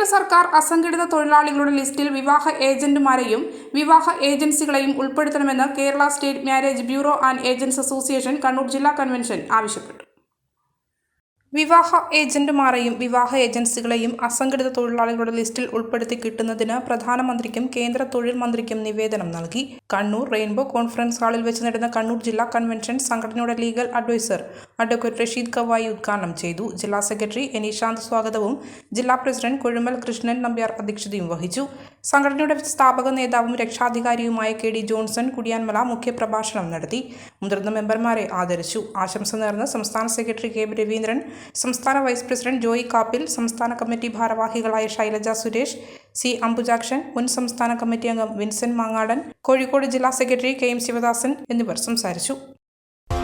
കേന്ദ്ര സർക്കാർ അസംഘടിത തൊഴിലാളികളുടെ ലിസ്റ്റിൽ വിവാഹ ഏജന്റുമാരെയും വിവാഹ ഏജൻസികളെയും ഉൾപ്പെടുത്തണമെന്ന് Kerala state marriage bureau and agents association Kannur ജില്ലാ കൺവെൻഷൻ ആവശ്യപ്പെട്ടു. വിവാഹ ഏജന്റുമാരെയും വിവാഹ ഏജൻസികളെയും അസംഘടിത തൊഴിലാളികളുടെ ലിസ്റ്റിൽ ഉൾപ്പെടുത്തി കിട്ടുന്നതിന് പ്രധാനമന്ത്രിക്കും കേന്ദ്ര തൊഴിൽ മന്ത്രിക്കും നിവേദനം നൽകി. കണ്ണൂർ റെയിൻബോ കോൺഫറൻസ് ഹാളിൽ വെച്ച് നടന്ന കണ്ണൂർ ജില്ലാ കൺവെൻഷൻ സംഘടനയുടെ legal advisor advocate Rasheed Kavayi ഉദ്ഘാടനം ചെയ്തു. ജില്ലാ സെക്രട്ടറി എനിശാന്ത് സ്വാഗതവും ജില്ലാ പ്രസിഡന്റ് കൊഴുമൽ കൃഷ്ണൻ നമ്പ്യാർ അധ്യക്ഷതയും വഹിച്ചു. സംഘടനയുടെ സ്ഥാപക നേതാവും രക്ഷാധികാരിയുമായ കെ ഡി ജോൺസൺ കുടിയാൻമല മുഖ്യപ്രഭാഷണം നടത്തി. മുതിർന്ന മെമ്പർമാരെ ആദരിച്ചു. ആശംസ നേർന്ന് സംസ്ഥാന സെക്രട്ടറി കെ രവീന്ദ്രൻ സംസ്ഥാന വൈസ് പ്രസിഡന്റ് ജോയി കാപ്പിൽ സംസ്ഥാന കമ്മിറ്റി ഭാരവാഹികളായ ശൈലജ സുരേഷ് സി അംബുജാക്ഷൻ മുൻ സംസ്ഥാന കമ്മിറ്റി അംഗം വിൻസെന്റ് മാങ്ങാടൻ കോഴിക്കോട് ജില്ലാ സെക്രട്ടറി കെ എം ശിവദാസൻ എന്നിവർ സംസാരിച്ചു.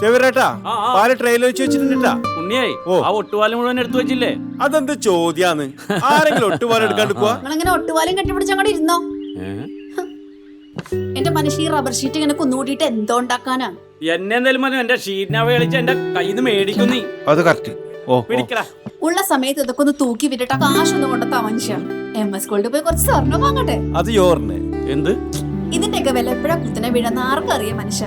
ചെവിരേട്ടാ. പാൽ ട്രെയിനിൽ വെച്ച് വെച്ചിട്ടുണ്ടാ ഉണ്ണിയായി ആ ഒട്ടുപാലം മുഴുവൻ എടുത്തു വെച്ചില്ലേ? അതെന്ത് ചോദ്യാന്ന്? ആരെങ്കിലും ഒട്ടുപാലം എടുക്കാണ്ട് പോവാ? നിങ്ങളിങ്ങനെ ഒട്ടുപാലും കെട്ടിപ്പിടിച്ച് അങ്ങോട്ട് ഇരുന്നോ? എന്റെ മനുഷ്യ ഈ റബ്ബർ ഷീറ്റ് ഇങ്ങനെ കുന്നുകൂട്ടിയിട്ട് എന്തോ ഉണ്ടാക്കാനാ? എന്നെ എന്തായാലും മതി എന്റെ ഷീറ്റിനെ കളിച്ച് എന്റെ കയ്യിൽ നിന്ന് മേടിക്കും അത് കറക്റ്റ് ഓ ഓ. പിടിക്കടാ. ഉള്ള സമയത്ത് ഇതൊക്കെ ഒന്ന് തൂക്കി വിട്ടിട്ട് കാശൊന്നും കൊണ്ടെത്താ മനുഷ്യ. എം എസ് സ്കൂളിൽ പോയി കുറച്ച് സ്വർണം വാങ്ങട്ടെ. അത് എന്ത്? ഇതിന്റെയൊക്കെ വില എപ്പോഴാ കുത്തിനെ വീഴുന്ന ആർക്കും അറിയാം മനുഷ്യ.